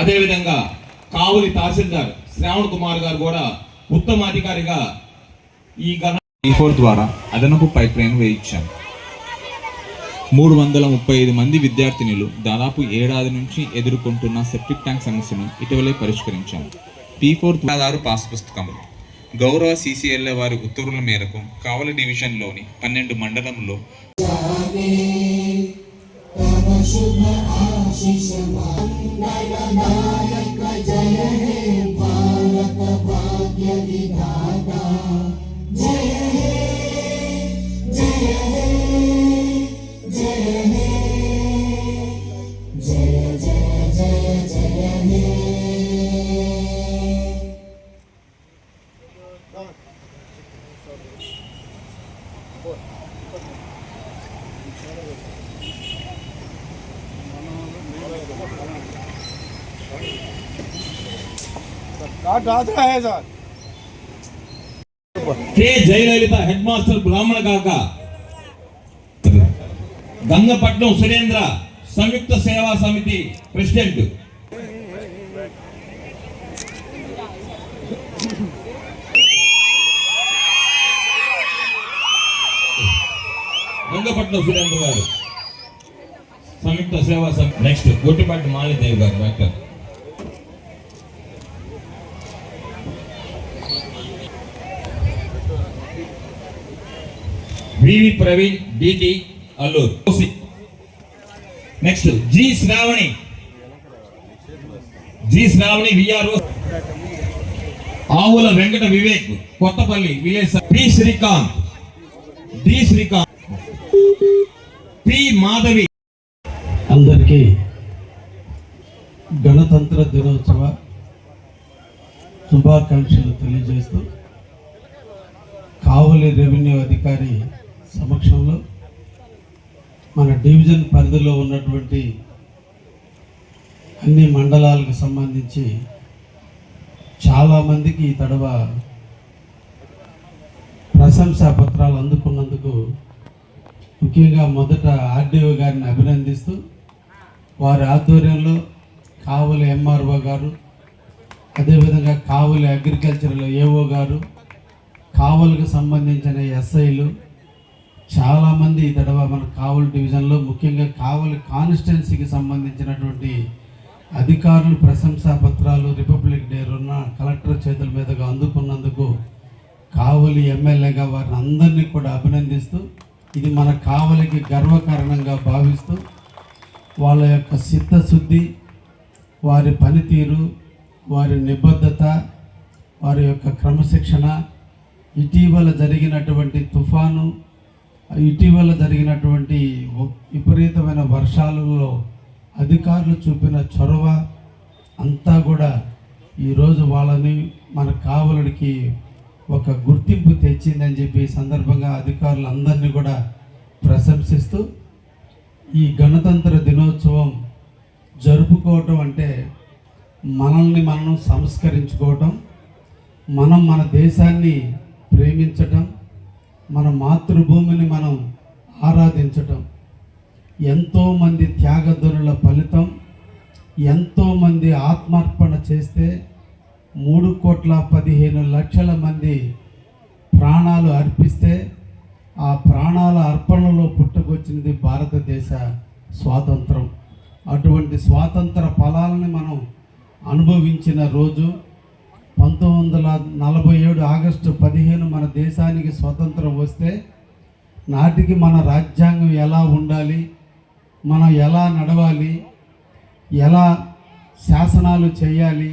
అదేవిధంగా కావులి తహసీల్దార్ శ్రావణ్ కుమార్ గారు కూడా ఉత్తమాధికారిగా ఈ ఫోర్ ద్వారా అదనపు పైప్ లైన్ వేయించాం మూడు వందల ముప్పై ఐదు మంది విద్యార్థినులు దాదాపు ఏడాది నుంచి ఎదుర్కొంటున్న సెప్టిక్ ట్యాంక్ సమస్యను ఇటీవలే పరిష్కరించాం పీ ఫోర్ ఆధారు పాస్ పుస్తకములు. గౌరవ సీసీఎల్ఏ వారి ఉత్తర్వుల మేరకు కావలి డివిజన్లోని పన్నెండు మండలంలో आशीष नायक जय हे भारत भाग्य विधा सर జయలలిత హెడ్ మాస్టర్ బ్రాహ్మణ కాక. గంగపట్నం సురేంద్ర సంయుక్త సేవా సమితి ప్రెసిడెంట్. గంగపట్నం సురేంద్ర గారు. సంయుక్త సేవా సమితి. నెక్స్ట్ గొట్టిపాటి మాలిదేవి గారు doctor. VV Praveen DT Alluru. Next G Sravani. G Sravani VRO Avula Venkata Vivek Kothapalli village P Srikanth. D Srikanth. P Madhavi. అందరికీ గణతంత్ర దినోత్సవ శుభాకాంక్షలు తెలియజేస్తూ కావలి రెవెన్యూ అధికారి సమక్షంలో మన డివిజన్ పరిధిలో ఉన్నటువంటి అన్ని మండలాలకు సంబంధించి చాలామందికి ఈ తడవ ప్రశంసా పత్రాలు అందుకున్నందుకు ముఖ్యంగా మొదట ఆర్డీఓ గారిని అభినందిస్తూ వారి ఆధ్వర్యంలో కావలి ఎంఆర్ఓ గారు అదేవిధంగా కావలి అగ్రికల్చర్లో ఏఓ గారు కావలికి సంబంధించిన ఎస్ఐలు చాలామంది ఈ తడవ మన కావలి డివిజన్లో ముఖ్యంగా కావలి కాన్స్టిట్యున్సీకి సంబంధించినటువంటి అధికారులు ప్రశంసా పత్రాలు రిపబ్లిక్ డే రోజున కలెక్టర్ చేతుల మీదుగా అందుకున్నందుకు కావలి ఎమ్మెల్యేగా వారిని అందరినీ కూడా అభినందిస్తూ ఇది మన కావలికి గర్వకారణంగా భావిస్తూ వాళ్ళ యొక్క చిత్తశుద్ధి వారి పనితీరు వారి నిబద్ధత వారి యొక్క క్రమశిక్షణ ఇటీవల జరిగినటువంటి తుఫాను ఇటీవల జరిగినటువంటి విపరీతమైన వర్షాలలో అధికారులు చూపిన చొరవ అంతా కూడా ఈరోజు వాళ్ళని మన కావలుడికి ఒక గుర్తింపు తెచ్చిందని చెప్పి సందర్భంగా సందర్భంగా అధికారులందరినీ కూడా ప్రశంసిస్తూ ఈ గణతంత్ర దినోత్సవం జరుపుకోవటం అంటే మనల్ని మనం సంస్కరించుకోవటం మనం మన దేశాన్ని ప్రేమించటం మన మాతృభూమిని మనం ఆరాధించటం. ఎంతోమంది త్యాగధనుల ఫలితం ఎంతోమంది ఆత్మార్పణ చేస్తే మూడు కోట్ల పదిహేను లక్షల మంది ప్రాణాలు అర్పిస్తే ఆ ప్రాణాల అర్పణలో పుట్టుకొచ్చినది భారతదేశ స్వాతంత్రం. అటువంటి స్వాతంత్ర ఫలాలని మనం అనుభవించిన రోజు పంతొమ్మిది వందల నలభై ఏడు ఆగస్టు పదిహేను మన దేశానికి స్వతంత్రం వస్తే నాటికి మన రాజ్యాంగం ఎలా ఉండాలి మనం ఎలా నడవాలి ఎలా శాసనాలు చేయాలి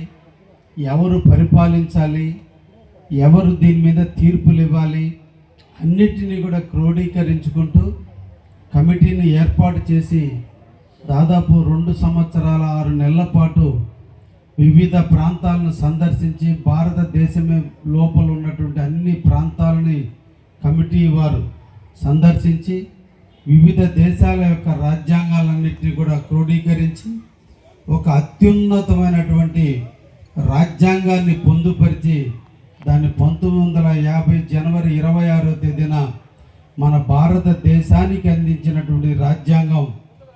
ఎవరు పరిపాలించాలి ఎవరు దీని మీద తీర్పులు ఇవ్వాలి అన్నిటినీ కూడా క్రోడీకరించుకుంటూ కమిటీని ఏర్పాటు చేసి దాదాపు రెండు సంవత్సరాల ఆరు నెలల పాటు వివిధ ప్రాంతాలను సందర్శించి భారతదేశమే లోపల ఉన్నటువంటి అన్ని ప్రాంతాలని కమిటీ వారు సందర్శించి వివిధ దేశాల యొక్క రాజ్యాంగాలన్నింటినీ కూడా క్రోడీకరించి ఒక అత్యున్నతమైనటువంటి రాజ్యాంగాన్ని పొందుపరిచి దాన్ని పంతొమ్మిది వందల యాభై జనవరి ఇరవై ఆరో తేదీన మన భారతదేశానికి అందించినటువంటి రాజ్యాంగం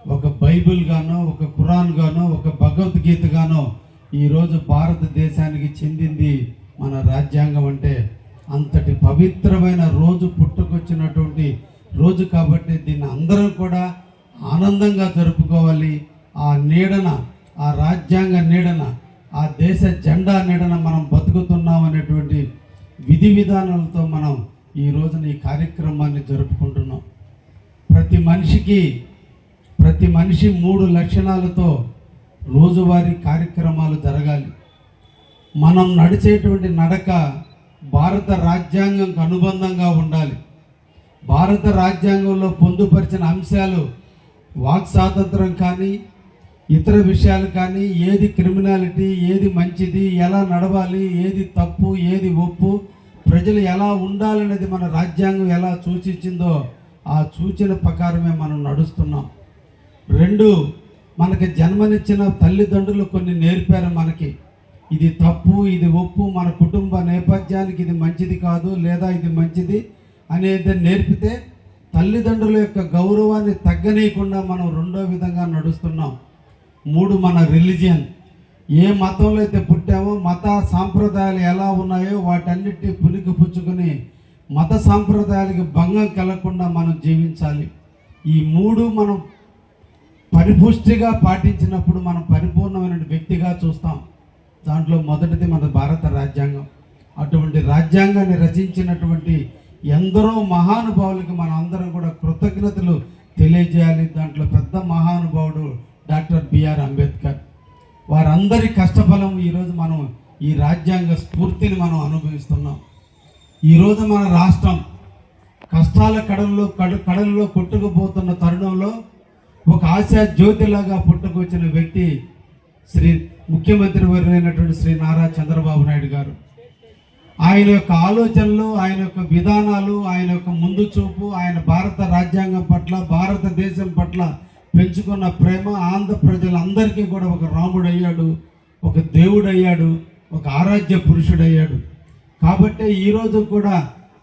ఒక బైబిల్ గానో ఒక ఖురాన్ గానో ఒక భగవద్గీత గానో ఈరోజు భారతదేశానికి చెందింది మన రాజ్యాంగం అంటే అంతటి పవిత్రమైన రోజు పుట్టుకొచ్చినటువంటి రోజు కాబట్టి దీన్ని అందరం కూడా ఆనందంగా జరుపుకోవాలి. ఆ నీడన ఆ రాజ్యాంగ నీడన ఆ దేశ జెండా నీడన మనం బతుకుతున్నాం అనేటువంటి విధి విధానాలతో మనం ఈ రోజున ఈ కార్యక్రమాన్ని జరుపుకుంటున్నాం. ప్రతి మనిషికి ప్రతి మనిషి మూడు లక్షణాలతో రోజువారీ కార్యక్రమాలు జరగాలి. మనం నడిచేటువంటి నడక భారత రాజ్యాంగంకు అనుబంధంగా ఉండాలి. భారత రాజ్యాంగంలో పొందుపరిచిన అంశాలు వాక్ స్వాతంత్రం కానీ ఇతర విషయాలు కానీ ఏది క్రిమినాలిటీ ఏది మంచిది ఎలా నడవాలి ఏది తప్పు ఏది ఒప్పు ప్రజలు ఎలా ఉండాలనేది మన రాజ్యాంగం ఎలా సూచించిందో ఆ సూచన ప్రకారమే మనం నడుస్తున్నాం. రెండు మనకి జన్మనిచ్చిన తల్లిదండ్రులు కొన్ని నేర్పారు మనకి. ఇది తప్పు ఇది ఒప్పు మన కుటుంబ నేపథ్యానికి ఇది మంచిది కాదు లేదా ఇది మంచిది అనేది నేర్పితే తల్లిదండ్రుల యొక్క గౌరవాన్ని తగ్గనీయకుండా మనం రెండో విధంగా నడుస్తున్నాం. మూడు మన రిలీజియన్. ఏ మతంలో అయితే పుట్టామో మత సాంప్రదాయాలు ఎలా ఉన్నాయో వాటన్నిటిని పులికి పుచ్చుకొని మత సాంప్రదాయాలకి భంగం కలగకుండా మనం జీవించాలి. ఈ మూడు మనం పరిపుష్టిగా పాటించినప్పుడు మనం పరిపూర్ణమైన వ్యక్తిగా చూస్తాం. దాంట్లో మొదటిది మన భారత రాజ్యాంగం. అటువంటి రాజ్యాంగాన్ని రచించినటువంటి ఎందరో మహానుభావులకి మనం అందరం కూడా కృతజ్ఞతలు తెలియజేయాలి. దాంట్లో పెద్ద మహానుభావుడు డాక్టర్ బిఆర్ అంబేద్కర్. వారందరి కష్టఫలం ఈరోజు మనం ఈ రాజ్యాంగ స్ఫూర్తిని మనం అనుభవిస్తున్నాం. ఈరోజు మన రాష్ట్రం కష్టాల కడల్లో కడ కడల్లో కొట్టుకుపోతున్న తరుణంలో ఒక ఆశా జ్యోతిలాగా పుట్టుకొచ్చిన వ్యక్తి శ్రీ ముఖ్యమంత్రి వర్యులైనటువంటి శ్రీ నారా చంద్రబాబు నాయుడు గారు. ఆయన యొక్క ఆలోచనలు ఆయన యొక్క విధానాలు ఆయన యొక్క ముందు చూపు ఆయన భారత రాజ్యాంగం పట్ల భారతదేశం పట్ల పెంచుకున్న ప్రేమ ఆంధ్ర ప్రజలందరికీ కూడా ఒక రాముడు అయ్యాడు ఒక దేవుడు అయ్యాడు ఒక ఆరాధ్య పురుషుడయ్యాడు. కాబట్టి ఈరోజు కూడా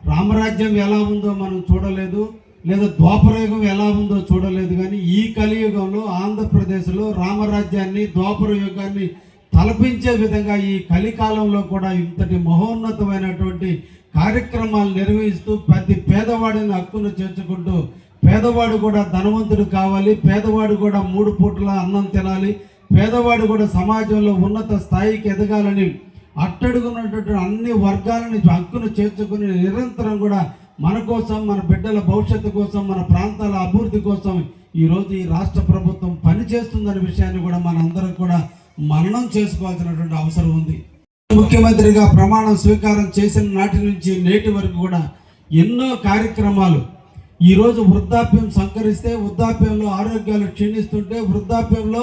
రామరాజ్యం ఎలా ఉందో మనం చూడలేదు. లేదా ద్వాపరయుగం ఎలా ఉందో చూడలేదు కానీ ఈ కలియుగంలో ఆంధ్రప్రదేశ్లో రామరాజ్యాన్ని ద్వాపర యుగాన్ని తలపించే విధంగా ఈ కలికాలంలో కూడా ఇంతటి మహోన్నతమైనటువంటి కార్యక్రమాలు నిర్వహిస్తూ ప్రతి పేదవాడిని హక్కును చేర్చుకుంటూ పేదవాడు కూడా ధనవంతుడు కావాలి పేదవాడు కూడా మూడు పూటల అన్నం తినాలి పేదవాడు కూడా సమాజంలో ఉన్నత స్థాయికి ఎదగాలని అట్టడుగున్నటువంటి అన్ని వర్గాలని హక్కును చేర్చుకుని నిరంతరం కూడా మన కోసం మన బిడ్డల భవిష్యత్తు కోసం మన ప్రాంతాల అభివృద్ధి కోసం ఈరోజు ఈ రాష్ట్ర ప్రభుత్వం పనిచేస్తుందనే విషయాన్ని కూడా మనందరం కూడా మననం చేసుకోవాల్సినటువంటి అవసరం ఉంది. ముఖ్యమంత్రిగా ప్రమాణం స్వీకారం చేసిన నాటి నుంచి నేటి వరకు కూడా ఎన్నో కార్యక్రమాలు ఈరోజు వృద్ధాప్యం సంకరిస్తే వృద్ధాప్యంలో ఆరోగ్యాలు క్షీణిస్తుంటే వృద్ధాప్యంలో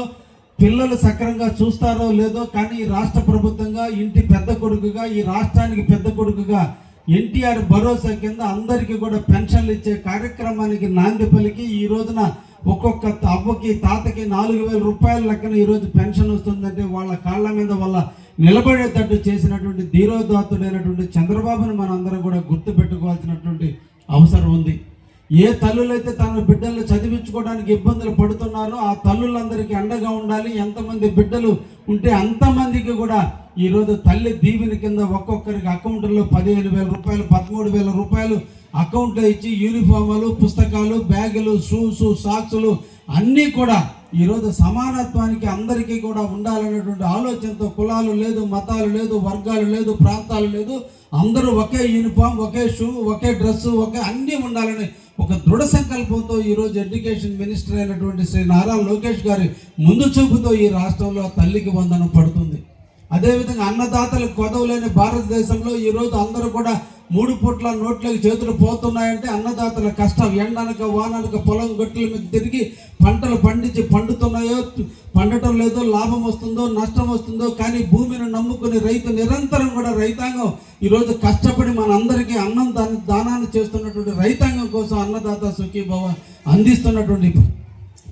పిల్లలు సక్రంగా చూస్తారో లేదో కానీ ఈ రాష్ట్ర ప్రభుత్వంగా ఇంటి పెద్ద కొడుకుగా ఈ రాష్ట్రానికి పెద్ద కొడుకుగా ఎన్టీఆర్ భరోసా కింద అందరికీ కూడా పెన్షన్లు ఇచ్చే కార్యక్రమానికి నాంది పలికి ఈ రోజున ఒక్కొక్క అవ్వకి తాతకి నాలుగు వేల రూపాయల లెక్కన ఈరోజు పెన్షన్ వస్తుందంటే వాళ్ళ కాళ్ళ మీద వాళ్ళ నిలబడేటట్టు చేసినటువంటి ధీరోదాత్తుడైనటువంటి చంద్రబాబుని మనం అందరం కూడా గుర్తు పెట్టుకోవాల్సినటువంటి అవసరం ఉంది. ఏ తల్లులైతే తన బిడ్డలను చదివించుకోవడానికి ఇబ్బందులు పడుతున్నారో ఆ తల్లులందరికీ అండగా ఉండాలి. ఎంతమంది బిడ్డలు ఉంటే అంతమందికి కూడా ఈరోజు తల్లి దీవెని కింద ఒక్కొక్కరికి అకౌంట్లో పదిహేను వేల రూపాయలు పదమూడు వేల రూపాయలు అకౌంట్లో ఇచ్చి యూనిఫామ్లు పుస్తకాలు బ్యాగులు షూస్ సాక్సులు అన్నీ కూడా ఈరోజు సమానత్వానికి అందరికీ కూడా ఉండాలనేటువంటి ఆలోచనతో కులాలు లేదు మతాలు లేదు వర్గాలు లేదు ప్రాంతాలు లేదు. అందరూ ఒకే యూనిఫామ్ ఒకే షూ ఒకే డ్రెస్సు ఒకే అన్నీ ఉండాలని ఒక దృఢ సంకల్పంతో ఈరోజు ఎడ్యుకేషన్ మినిస్టర్ అయినటువంటి శ్రీ నారా లోకేష్ గారి ముందు చూపుతో ఈ రాష్ట్రంలో తల్లికి వందనం పడుతుంది. అదేవిధంగా అన్నదాతలకు కొదవలేని భారతదేశంలో ఈరోజు అందరూ కూడా మూడు పూట్ల నోట్లకి చేతులు పోతున్నాయంటే అన్నదాతల కష్టం. ఎండనక వాననక పొలం గట్టుల మీద తిరిగి పంటలు పండించి పండుతున్నాయో పండటం లేదో లాభం వస్తుందో నష్టం వస్తుందో కానీ భూమిని నమ్ముకుని రైతు నిరంతరం కూడా రైతాంగం ఈరోజు కష్టపడి మనందరికీ అన్నం దాని దానాన్ని చేస్తున్నటువంటి రైతాంగం కోసం అన్నదాత సుఖీభవ అందిస్తున్నటువంటి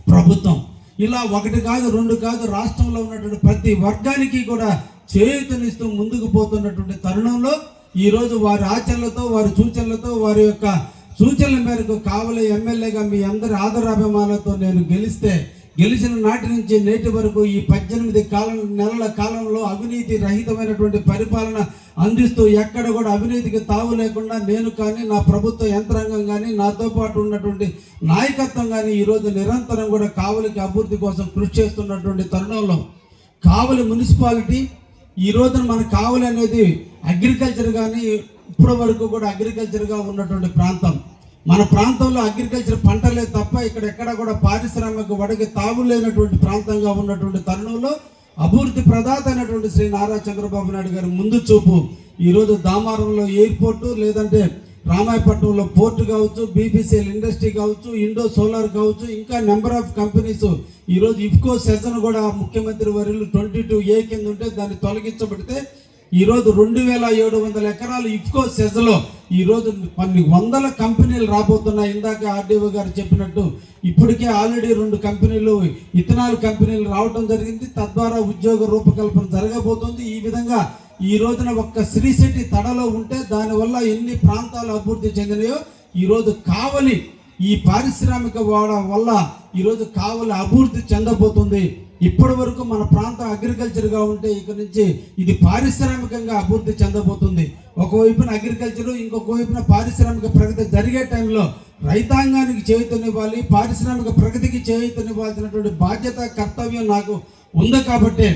ప్రభుత్వం. ఇలా ఒకటి కాదు రెండు కాదు రాష్ట్రంలో ఉన్నటువంటి ప్రతి వర్గానికి కూడా చేయూతనిస్తూ ముందుకు పోతున్నటువంటి తరుణంలో ఈరోజు వారి ఆచరణలతో వారి సూచనలతో వారి యొక్క సూచనల మేరకు కావలి ఎమ్మెల్యేగా మీ అందరి ఆదరాభిమానాలతో నేను గెలిస్తే గెలిచిన నాటి నుంచి నేటి వరకు ఈ పద్దెనిమిది కాలం నెలల కాలంలో అవినీతి రహితమైనటువంటి పరిపాలన అందిస్తూ ఎక్కడ కూడా అవినీతికి తావు లేకుండా నేను కానీ నా ప్రభుత్వ యంత్రాంగం కానీ నాతో పాటు ఉన్నటువంటి నాయకత్వం కానీ ఈరోజు నిరంతరం కూడా కావలికి అభివృద్ధి కోసం కృషి చేస్తున్నటువంటి తరుణంలో కావలి మున్సిపాలిటీ ఈ రోజున మన కావలి అనేది అగ్రికల్చర్ కానీ ఇప్పటి వరకు కూడా అగ్రికల్చర్గా ఉన్నటువంటి ప్రాంతం. మన ప్రాంతంలో అగ్రికల్చర్ పంటలే తప్ప ఇక్కడ ఎక్కడ కూడా పారిశ్రామిక వడకి తాగులేనటువంటి ప్రాంతంగా ఉన్నటువంటి తరుణంలో అభివృద్ధి ప్రదాత అయినటువంటి శ్రీ నారా చంద్రబాబు నాయుడు గారి ముందు చూపు. ఈరోజు దామారంలో ఎయిర్పోర్టు లేదంటే రామాయపట్నంలో పోర్ట్ కావచ్చు బీబీసీఎల్ ఇండస్ట్రీ కావచ్చు ఇండో సోలార్ కావచ్చు ఇంకా నెంబర్ ఆఫ్ కంపెనీస్. ఈరోజు ఇఫ్కో సెషన్ కూడా ముఖ్యమంత్రి వర్యులు ట్వంటీ టూ ఏ కింద ఉంటే దాన్ని తొలగించబడితే ఈరోజు రెండు వేల ఏడు వందల ఎకరాలు ఇఫ్కో సెజ్లో ఈరోజు కొన్ని వందల కంపెనీలు రాబోతున్నాయి. ఇందాక ఆర్డీఓ గారు చెప్పినట్టు ఇప్పటికే ఆల్రెడీ రెండు కంపెనీలు ఇథనాల్ కంపెనీలు రావడం జరిగింది. తద్వారా ఉద్యోగ రూపకల్పన జరగబోతుంది. ఈ విధంగా ఈ రోజున ఒక్క శ్రీశెట్టి తడలో ఉంటే దానివల్ల ఎన్ని ప్రాంతాలు అభివృద్ధి చెందినాయో ఈరోజు కావలి ఈ పారిశ్రామిక వాడ వల్ల ఈరోజు కావలి అభివృద్ధి చెందబోతుంది. ఇప్పటి వరకు మన ప్రాంతం అగ్రికల్చర్గా ఉంటే ఇక నుంచి ఇది పారిశ్రామికంగా అభివృద్ధి చెందబోతుంది. ఒకవైపున అగ్రికల్చర్ ఇంకొక వైపున పారిశ్రామిక ప్రగతి జరిగే టైంలో రైతాంగానికి చేయుతనివ్వాలి పారిశ్రామిక ప్రగతికి చేయుతనివ్వాల్సినటువంటి బాధ్యత కర్తవ్యం నాకు ఉంది కాబట్టి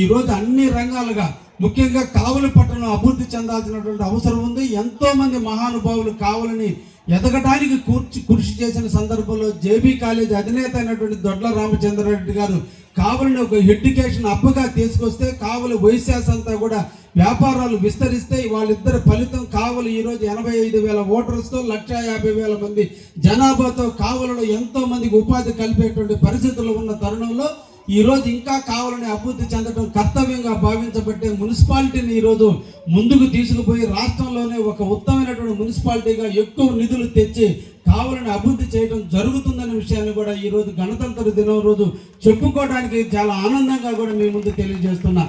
ఈరోజు అన్ని రంగాలుగా ముఖ్యంగా కావలి పట్టణం అభివృద్ధి చెందాల్సినటువంటి అవసరం ఉంది. ఎంతోమంది మహానుభావులు కావాలని ఎదగటానికి కూర్చి కృషి చేసిన సందర్భంలో జేబీ కాలేజ్ అధినేత అయినటువంటి దొడ్ల రామచంద్రారెడ్డి గారు కావలిని ఒక ఎడ్యుకేషన్ అప్పుగా తీసుకొస్తే కావలి వైశాస్ అంతా కూడా వ్యాపారాలు విస్తరిస్తే వాళ్ళిద్దరి ఫలితం కావలి ఈరోజు ఎనభై ఐదు వేల ఓటర్స్తో లక్ష యాభై వేల మంది జనాభాతో కావలలో ఎంతో మందికి ఉపాధి కలిపేటువంటి పరిస్థితులు ఉన్న తరుణంలో ఈరోజు ఇంకా కావాలని అభివృద్ధి చెందడం కర్తవ్యంగా భావించబట్టే మున్సిపాలిటీని ఈరోజు ముందుకు తీసుకుపోయి రాష్ట్రంలోనే ఒక ఉత్తమైనటువంటి మున్సిపాలిటీగా ఎక్కువ నిధులు తెచ్చి కావాలని అభివృద్ధి చేయడం జరుగుతుందనే విషయాన్ని కూడా ఈ రోజు గణతంత్ర దినం రోజు చెప్పుకోవడానికి చాలా ఆనందంగా కూడా మీ ముందు తెలియజేస్తున్నా.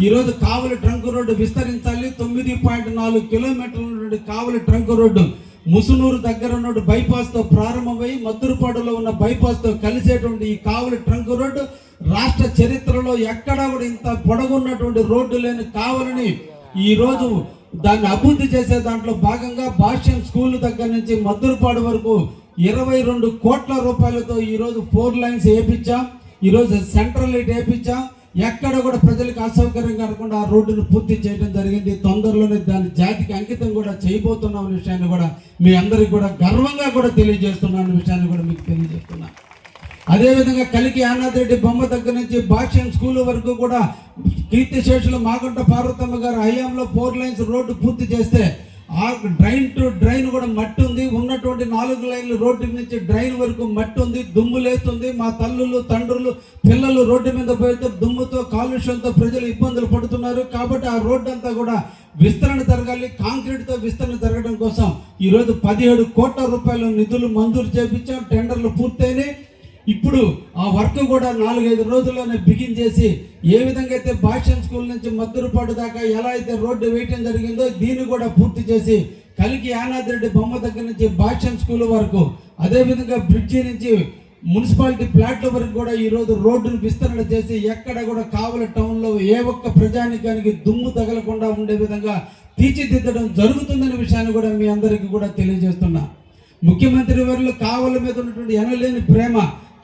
ఈరోజు కావలి ట్రంక్ రోడ్డు విస్తరించాలి. తొమ్మిది పాయింట్ నాలుగు కిలోమీటర్ల నుండి కావలి ట్రంక్ రోడ్డు ముసునూరు దగ్గర ఉన్న బైపాస్తో ప్రారంభమై మద్దురుపాడులో ఉన్న బైపాస్తో కలిసేటువంటి ఈ కావలి ట్రంక్ రోడ్డు రాష్ట్ర చరిత్రలో ఎక్కడా కూడా ఇంత పొడగున్నటువంటి రోడ్డు లేని కావలిని ఈరోజు దాన్ని అభివృద్ధి చేసే దాంట్లో భాగంగా భాష్యం స్కూల్ దగ్గర నుంచి మద్దురుపాడు వరకు ఇరవై రెండు కోట్ల రూపాయలతో ఈరోజు ఫోర్ లైన్స్ వేయించాం ఈరోజు సెంట్రల్ లైట్ వేయించాం ఎక్కడ కూడా ప్రజలకు అసౌకర్యం కాకుండా ఆ రోడ్డును పూర్తి చేయడం జరిగింది. తొందరలోనే దాని జాతికి అంకితం కూడా చేయబోతున్నాం అనే విషయాన్ని కూడా మీ అందరికి కూడా గర్వంగా కూడా తెలియజేస్తున్నాం అనే విషయాన్ని కూడా మీకు తెలియజేస్తున్నాను అదేవిధంగా కలికి ఆనాథ్ రెడ్డి బొమ్మ దగ్గర నుంచి భాష్యం స్కూల్ వరకు కూడా కీర్తిశేషులు మాగుంట పార్వతమ్మ గారు హయాంలో ఫోర్ లైన్స్ రోడ్డు పూర్తి చేస్తే ఆ డ్రైన్ టు డ్రైన్ కూడా మట్టి ఉంది. ఉన్నటువంటి నాలుగు లైన్లు రోడ్డు నుంచి డ్రైన్ వరకు మట్టి ఉంది. దుమ్ము లేస్తుంది. మా తల్లులు తండ్రులు పిల్లలు రోడ్డు మీద పోయితే దుమ్ముతో కాలుష్యంతో ప్రజలు ఇబ్బందులు పడుతున్నారు. కాబట్టి ఆ రోడ్డు అంతా కూడా విస్తరణ జరగాలి. కాంక్రీట్తో విస్తరణ జరగడం కోసం ఈరోజు పదిహేడు కోట్ల రూపాయల నిధులు మంజూరు చేపించాం. టెండర్లు పూర్తయినాయి. ఇప్పుడు ఆ వర్క్ కూడా నాలుగైదు రోజుల్లోనే బిగిన్ చేసి ఏ విధంగా అయితే భాష్యం స్కూల్ నుంచి మద్దూరుపాటు దాకా ఎలా అయితే రోడ్డు వేయటం జరిగిందో దీన్ని కూడా పూర్తి చేసి కలికి యానాద్రెడ్డి బొమ్మ దగ్గర నుంచి భాష్యం స్కూల్ వరకు అదేవిధంగా బ్రిడ్జి నుంచి మున్సిపాలిటీ ప్లాట్ల వరకు కూడా ఈ రోజు రోడ్డును విస్తరణ చేసి ఎక్కడ కూడా కావల టౌన్లో ఏ ఒక్క ప్రజానికానికి దుమ్ము తగలకుండా ఉండే విధంగా తీర్చిదిద్దడం జరుగుతుందనే విషయాన్ని కూడా మీ అందరికీ కూడా తెలియజేస్తున్నా. ముఖ్యమంత్రి వారిలో కావల మీద ఉన్నటువంటి ఎనలేని ప్రేమ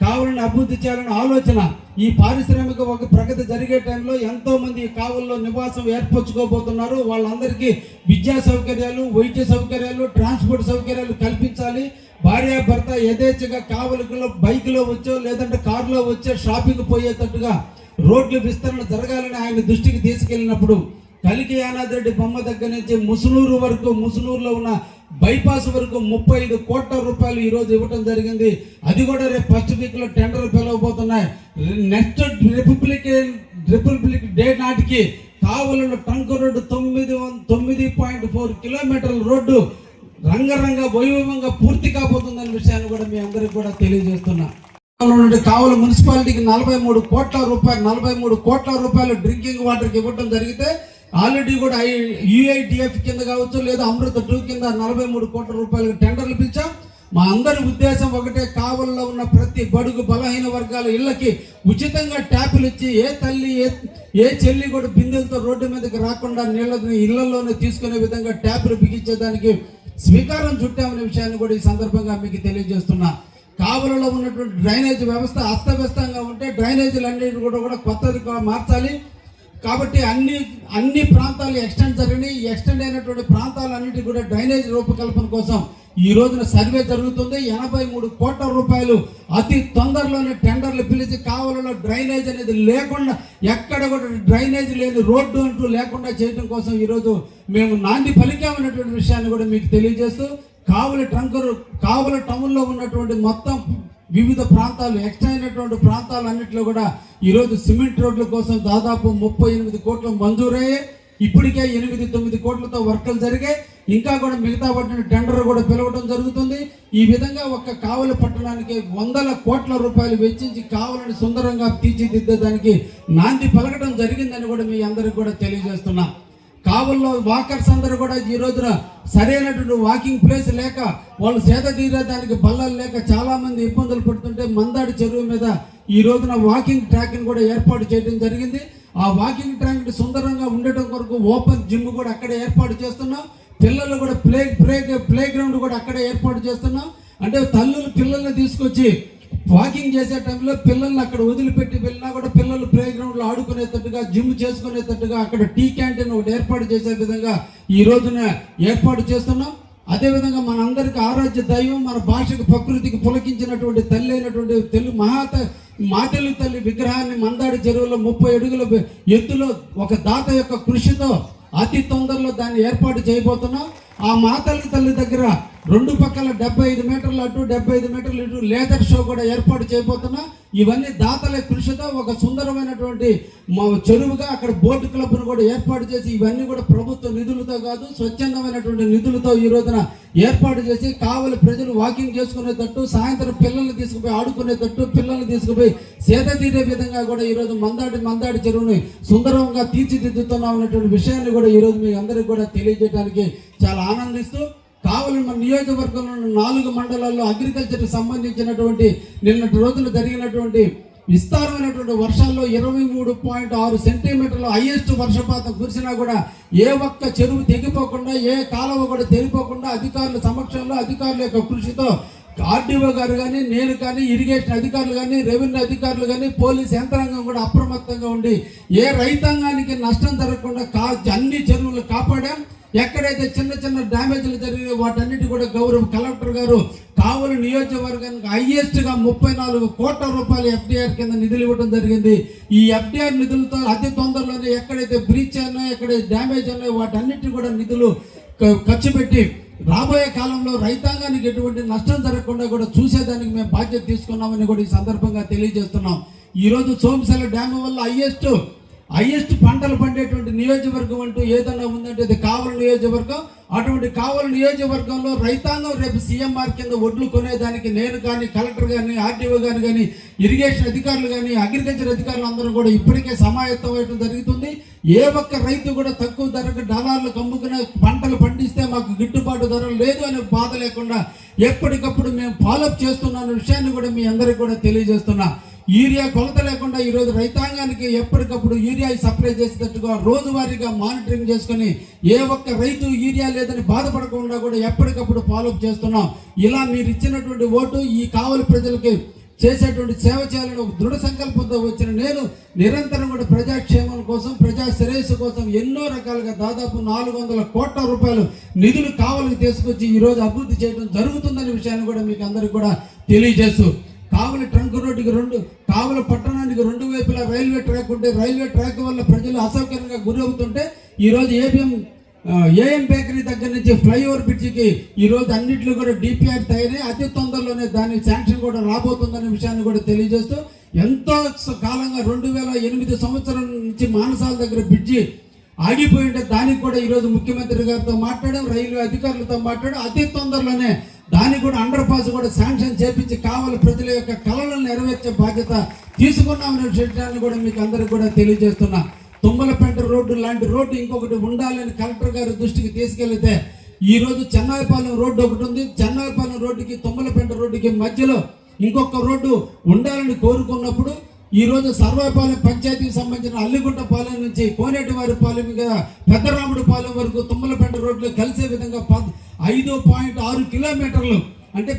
కావులను అభివృద్ధి చేయాలనే ఆలోచన ఈ పారిశ్రామిక ఒక ప్రగతి జరిగే టైంలో ఎంతోమంది ఈ కావల్లో నివాసం ఏర్పరచుకోబోతున్నారు. వాళ్ళందరికీ విద్యా సౌకర్యాలు వైద్య సౌకర్యాలు ట్రాన్స్పోర్ట్ సౌకర్యాలు కల్పించాలి. భార్యాభర్త యథేచ్ఛగా కావలిలో బైక్లో వచ్చో లేదంటే కారులో వచ్చో షాపింగ్ పోయేటట్టుగా రోడ్లు విస్తరణ జరగాలని ఆయన దృష్టికి తీసుకెళ్ళినప్పుడు కలికి యానాద్రెడ్డి బొమ్మ దగ్గర నుంచి ముసునూరు వరకు ముసునూరులో ఉన్న బైపాస్ వరకు ముప్పై ఐదు కోట్ల రూపాయలు ఈరోజు ఇవ్వటం జరిగింది. అది కూడా రేపు ఫస్ట్ వీక్లో టెండర్ పిలవబోతున్నాయి. నెక్స్ట్ రిపబ్లిక్ రిపబ్లిక్ డే నాటికి కావలలో ట్రంక్ రోడ్డు తొమ్మిది తొమ్మిది పాయింట్ ఫోర్ కిలోమీటర్ల రోడ్డు రంగరంగ వైభవంగా పూర్తి కాబోతుందనే విషయాన్ని కూడా మీ అందరికి కూడా తెలియజేస్తున్నా. ఉన్నటువంటి మున్సిపాలిటీకి నలభై మూడు కోట్ల రూపాయలు నలభై మూడు కోట్ల రూపాయలు డ్రింకింగ్ వాటర్కి ఇవ్వడం జరిగితే ఆల్రెడీ కూడా యుఐడిఎఫ్ కింద కావచ్చు లేదా అమృత టూ కింద నలభై మూడు కోట్ల రూపాయలు టెండర్లు పిలిచాం. మా అందరి ఉద్దేశం ఒకటే కావల్లో ఉన్న ప్రతి బడుగు బలహీన వర్గాల ఇళ్ళకి ఉచితంగా ట్యాపులు ఇచ్చి ఏ తల్లి ఏ ఏ చెల్లి కూడా బిందెలతో రోడ్డు మీదకి రాకుండా నీళ్ళని ఇళ్ళలోనే తీసుకునే విధంగా ట్యాపులు బిగించేదానికి స్వీకారం చుట్టామనే విషయాన్ని కూడా ఈ సందర్భంగా మీకు తెలియజేస్తున్నా. కావలలో ఉన్నటువంటి డ్రైనేజ్ వ్యవస్థ అస్తవ్యస్తంగా ఉంటే డ్రైనేజీలన్నిటి కూడా కూడా కొత్తది మార్చాలి. కాబట్టి అన్ని అన్ని ప్రాంతాలు ఎక్స్టెండ్ జరిగినాయి. ఎక్స్టెండ్ అయినటువంటి ప్రాంతాలన్నిటి కూడా డ్రైనేజ్ రూపకల్పన కోసం ఈ రోజున సర్వే జరుగుతుంది. ఎనభై మూడు కోట్ల రూపాయలు అతి తొందరలోనే టెండర్లు పిలిచి కావలలో డ్రైనేజ్ అనేది లేకుండా ఎక్కడ కూడా డ్రైనేజ్ లేని రోడ్డు అంటూ లేకుండా చేయడం కోసం ఈరోజు మేము నాంది పలికామనేటువంటి విషయాన్ని కూడా మీకు తెలియజేస్తూ కావలి ట్రంకరు కావలి టౌన్లో ఉన్నటువంటి మొత్తం వివిధ ప్రాంతాలు ఎక్స్ట్రా అయినటువంటి ప్రాంతాలన్నింటిలో కూడా ఈరోజు సిమెంట్ రోడ్ల కోసం దాదాపు ముప్పై ఎనిమిది కోట్లు మంజూరయ్యే ఇప్పటికే ఎనిమిది తొమ్మిది కోట్లతో వర్కులు జరిగాయి. ఇంకా కూడా మిగతా పట్టిన టెండర్ కూడా పిలవడం జరుగుతుంది. ఈ విధంగా ఒక్క కావలి పట్టణానికి వందల కోట్ల రూపాయలు వెచ్చించి కావలిని సుందరంగా తీర్చిదిద్దేదానికి నాంది పలకడం జరిగిందని కూడా మీ అందరికి కూడా తెలియజేస్తున్నాను కావుల్లో వాకర్స్ అందరూ కూడా ఈ రోజున సరైనటువంటి వాకింగ్ ప్లేస్ లేక వాళ్ళు సేద తీరేదానికి బల్లలు లేక చాలామంది ఇబ్బందులు పడుతుంటే మందాడి చెరువు మీద ఈ రోజున వాకింగ్ ట్రాక్ని కూడా ఏర్పాటు చేయడం జరిగింది. ఆ వాకింగ్ ట్రాక్ సుందరంగా ఉండటం కొరకు ఓపెన్ జిమ్ కూడా అక్కడే ఏర్పాటు చేస్తున్నాం. పిల్లలు కూడా ప్లే ప్లే ప్లే గ్రౌండ్ కూడా అక్కడే ఏర్పాటు చేస్తున్నాం. అంటే తల్లులు పిల్లల్ని తీసుకొచ్చి వాకింగ్ చేసే టైంలో పిల్లల్ని అక్కడ వదిలిపెట్టి వెళ్ళినా కూడా పిల్లలు ప్లే గ్రౌండ్లో ఆడుకునేటట్టుగా జిమ్ చేసుకునేటట్టుగా అక్కడ టీ క్యాంటీన్ ఒకటి ఏర్పాటు చేసే విధంగా ఈ రోజున ఏర్పాటు చేస్తున్నాం. అదేవిధంగా మనందరికీ ఆరాధ్య దైవం మన భాషకు ప్రకృతికి పులకించినటువంటి తల్లి అయినటువంటి తెలుగు మహాత మా తల్లి విగ్రహాన్ని మందాడి చెరువులో ముప్పై అడుగుల ఎత్తులో ఒక దాత యొక్క కృషితో అతి తొందరలో దాన్ని ఏర్పాటు చేయబోతున్నాం. ఆ మా తల్లి తల్లి దగ్గర రెండు పక్కల డెబ్బై ఐదు మీటర్లు అటు డెబ్బై ఐదు మీటర్లు ఇటు లేదర్ షో కూడా ఏర్పాటు చేయబోతున్నా. ఇవన్నీ దాతల కృషితో ఒక సుందరమైనటువంటి మా చెరువుగా అక్కడ బోటు క్లబ్ను కూడా ఏర్పాటు చేసి ఇవన్నీ కూడా ప్రభుత్వ నిధులతో కాదు స్వచ్ఛందమైనటువంటి నిధులతో ఈ రోజున ఏర్పాటు చేసి కావలి ప్రజలు వాకింగ్ చేసుకునేటట్టు సాయంత్రం పిల్లల్ని తీసుకుపోయి ఆడుకునేటట్టు పిల్లల్ని తీసుకుపోయి సేద తీరే విధంగా కూడా ఈరోజు మందాడి మందాడి చెరువుని సుందరంగా తీర్చిదిద్దుతున్నాం అనేటువంటి విషయాన్ని కూడా ఈరోజు మీ అందరికీ కూడా తెలియజేయడానికి చాలా ఆనందిస్తూ కావలి మన నియోజకవర్గంలో ఉన్న నాలుగు మండలాల్లో అగ్రికల్చర్ సంబంధించినటువంటి నిన్నటి రోజులు జరిగినటువంటి విస్తారమైనటువంటి వర్షాల్లో ఇరవై మూడు పాయింట్ ఆరు సెంటీమీటర్ల హైయెస్ట్ వర్షపాతం కురిసినా కూడా ఏ ఒక్క చెరువు తెగిపోకుండా ఏ కాలువ కూడా తెగిపోకుండా అధికారుల సమక్షంలో అధికారుల యొక్క కృషితో ఆర్డీఓ గారు కానీ నేను కానీ ఇరిగేషన్ అధికారులు కానీ రెవెన్యూ అధికారులు కానీ పోలీస్ యంత్రాంగం కూడా అప్రమత్తంగా ఉండి ఏ రైతాంగానికి నష్టం జరగకుండా కా అన్ని చెరువులు కాపాడాం. ఎక్కడైతే చిన్న చిన్న డ్యామేజ్లు జరిగినాయో వాటన్నిటి కూడా గౌరవ కలెక్టర్ గారు కావలి నియోజకవర్గానికి హైయెస్ట్గా ముప్పై నాలుగు కోట్ల రూపాయలు ఎఫ్డీఆర్ కింద నిధులు ఇవ్వడం జరిగింది. ఈ ఎఫ్డీఆర్ నిధులతో అతి తొందరలోనే ఎక్కడైతే బ్రీచ్ ఉన్నాయో ఎక్కడైతే డ్యామేజ్ ఉన్నాయో వాటన్నిటి కూడా నిధులు ఖర్చు పెట్టి రాబోయే కాలంలో రైతాంగానికి ఎటువంటి నష్టం జరగకుండా కూడా చూసేదానికి మేము బాధ్యత తీసుకున్నామని కూడా ఈ సందర్భంగా తెలియజేస్తున్నాం. ఈ రోజు సోమశల డ్యామ్ వల్ల హైయెస్ట్ హైయెస్ట్ పంటలు పండేటువంటి నియోజకవర్గం అంటూ ఏదన్నా ఉందంటే అది కావలి నియోజకవర్గం. అటువంటి కావలి నియోజకవర్గంలో రైతాంగం రేపు సీఎంఆర్ కింద ఒడ్లు కొనేదానికి నేను కానీ కలెక్టర్ కానీ ఆర్డీఓ గారు కానీ ఇరిగేషన్ అధికారులు కానీ అగ్రికల్చర్ అధికారులు అందరూ కూడా ఇప్పటికే సమాయత్తం అవ్వడం జరుగుతుంది. ఏ ఒక్క రైతు కూడా తక్కువ ధరకు డాలర్లు కమ్ముకునే పంటలు పండిస్తే మాకు గిట్టుబాటు ధర లేదు అనే బాధ లేకుండా ఎప్పటికప్పుడు మేము ఫాలోఅప్ చేస్తున్న విషయాన్ని కూడా మీ అందరికీ కూడా తెలియజేస్తున్నా. యూరియా కొలత లేకుండా ఈరోజు రైతాంగానికి ఎప్పటికప్పుడు యూరియా సప్లై చేసేటట్టుగా రోజువారీగా మానిటరింగ్ చేసుకొని ఏ ఒక్క రైతు యూరియా లేదని బాధపడకుండా కూడా ఎప్పటికప్పుడు ఫాలోఅప్ చేస్తున్నాం. ఇలా మీరు ఇచ్చినటువంటి ఓటు ఈ కావలి ప్రజలకి చేసేటువంటి సేవ చేయాలని ఒక దృఢ సంకల్పంతో వచ్చిన నేను నిరంతరం కూడా ప్రజాక్షేమం కోసం ప్రజా శ్రేయస్సు కోసం ఎన్నో రకాలుగా దాదాపు నాలుగు వందల కోట్ల రూపాయలు నిధులు కావలికి తీసుకొచ్చి ఈరోజు అభివృద్ధి చేయడం జరుగుతుందనే విషయాన్ని కూడా మీకు అందరికీ కూడా తెలియజేస్తూ కావలి ట్రంక్ రోడ్డుకి రెండు కావల పట్టణానికి రెండు వైపులా రైల్వే ట్రాక్ ఉంటే రైల్వే ట్రాక్ వల్ల ప్రజలు అసౌకర్యంగా గురవుతుంటే ఈరోజు ఏబిఎం ఏఎం బేకరీ దగ్గర నుంచి ఫ్లైఓవర్ బ్రిడ్జికి ఈరోజు అన్నింటిలో కూడా డిపిఆర్ తయారై అతి తొందరలోనే దాని శాంక్షన్ కూడా రాబోతుందనే విషయాన్ని కూడా తెలియజేస్తూ ఎంతో కాలంగా రెండు వేల ఎనిమిది సంవత్సరం నుంచి మానసాల దగ్గర బ్రిడ్జి ఆగిపోయి ఉంటే దానికి కూడా ఈరోజు ముఖ్యమంత్రి గారితో మాట్లాడాం రైల్వే అధికారులతో మాట్లాడు అతి తొందరలోనే దానికి కూడా అండర్ పాస్ కూడా శాంక్షన్ చేపించి కావాలి ప్రజల యొక్క కళలను నెరవేర్చే బాధ్యత తీసుకున్నామనే విషయాన్ని కూడా మీకు అందరికి కూడా తెలియజేస్తున్నా. తుమ్మలపేంట రోడ్డు లాంటి రోడ్డు ఇంకొకటి ఉండాలని కలెక్టర్ గారి దృష్టికి తీసుకెళ్తే ఈరోజు చెన్నాయిపాలెం రోడ్డు ఒకటి ఉంది. చెన్నాయిపాలెం రోడ్డుకి తుమ్మలపేట రోడ్డుకి మధ్యలో ఇంకొక రోడ్డు ఉండాలని కోరుకున్నప్పుడు ఈరోజు సర్వేపాలెం పంచాయతీకి సంబంధించిన అల్లిగుంట పాలెం నుంచి కోనేటివారి పాలెం మీద పెద్దరాముడి పాలెం వరకు తుమ్మలపేట రోడ్లు కలిసే విధంగా ప ఐదు పాయింట్ ఆరు కిలోమీటర్లు. అంటే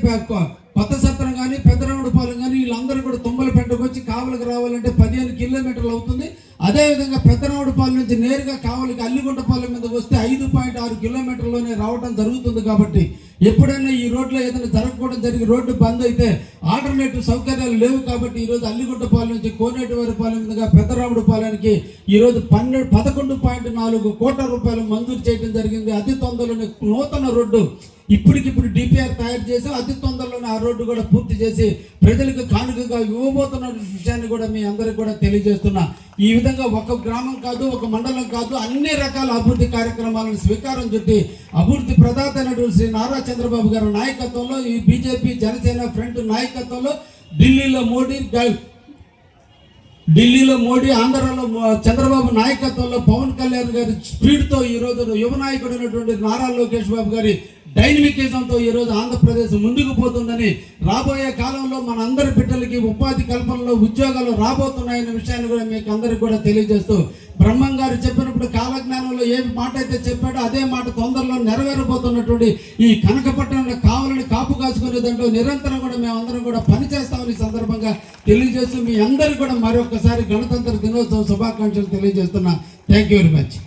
కొత్త సత్రం కానీ పెద్దరాముడి పాలెం కానీ వీళ్ళందరూ కూడా తుమ్మలపేంటకు వచ్చి కావలికి రావాలంటే పదిహేను కిలోమీటర్లు అవుతుంది. అదేవిధంగా పెద్దరాముడి పాలెం నుంచి నేరుగా కావలికి అల్లిగుంట పాలెం మీద వస్తే ఐదు పాయింట్ ఆరు కిలోమీటర్లోనే రావడం జరుగుతుంది కాబట్టి ఎప్పుడైనా ఈ రోడ్లో ఏదైనా జరగకూడదు జరిగి రోడ్డు బంద్ అయితే ఆల్టర్నేటివ్ సౌకర్యాలు లేవు కాబట్టి ఈరోజు అల్లిగుంట పాలెం నుంచి కోనేటివారి పాలెం మీదుగా పెద్దరాముడు పాలెంకి ఈరోజు పన్నెండు పదకొండు పాయింట్ నాలుగు కోట్ల రూపాయలు మంజూరు చేయడం జరిగింది. అతి తొందరలోనే నూతన రోడ్డు ఇప్పటికిప్పుడు డిపిఆర్ తయారు చేసి అతి తొందరలోనే ఆ రోడ్డు కూడా పూర్తి చేసి ప్రజలకు కానుకగా ఇవ్వబోతున్న విషయాన్ని కూడా మీ అందరికి కూడా తెలియజేస్తున్నా. ఈ విధంగా ఒక గ్రామం కాదు ఒక మండలం కాదు అన్ని రకాల అభివృద్ధి కార్యక్రమాలను స్వీకారం చుట్టి అభివృద్ధి ప్రదాత అయినటువంటి శ్రీ నారా చంద్రబాబు గారి నాయకత్వంలో ఈ బీజేపీ జనసేన ఫ్రంట్ నాయకత్వంలో ఢిల్లీలో మోడీ ఢిల్లీలో మోడీ ఆంధ్రాలో చంద్రబాబు నాయకత్వంలో పవన్ కళ్యాణ్ గారి స్పీడ్తో ఈ రోజు యువ నాయకుడు అయినటువంటి నారా లోకేష్ బాబు గారి డైనమికిజంతో ఈ రోజు ఆంధ్రప్రదేశ్ ముందుకు పోతుందని రాబోయే కాలంలో మన అందరి బిడ్డలకి ఉపాధి కల్పనలో ఉద్యోగాలు రాబోతున్నాయనే విషయాన్ని కూడా మీకు అందరికి కూడా తెలియజేస్తూ బ్రహ్మం గారు చెప్పినప్పుడు కాలజ్ఞానంలో ఏ మాట అయితే చెప్పాడో అదే మాట తొందరలో నెరవేరబోతున్నటువంటి ఈ కనకపట్టణంలో కావాలని కాపు కాసుకునే దాంట్లో నిరంతరం కూడా మేము అందరం కూడా పనిచేస్తామని సందర్భంగా తెలియజేస్తూ మీ అందరికీ కూడా మరొకసారి గణతంత్ర దినోత్సవ శుభాకాంక్షలు తెలియజేస్తున్నా. Thank you very much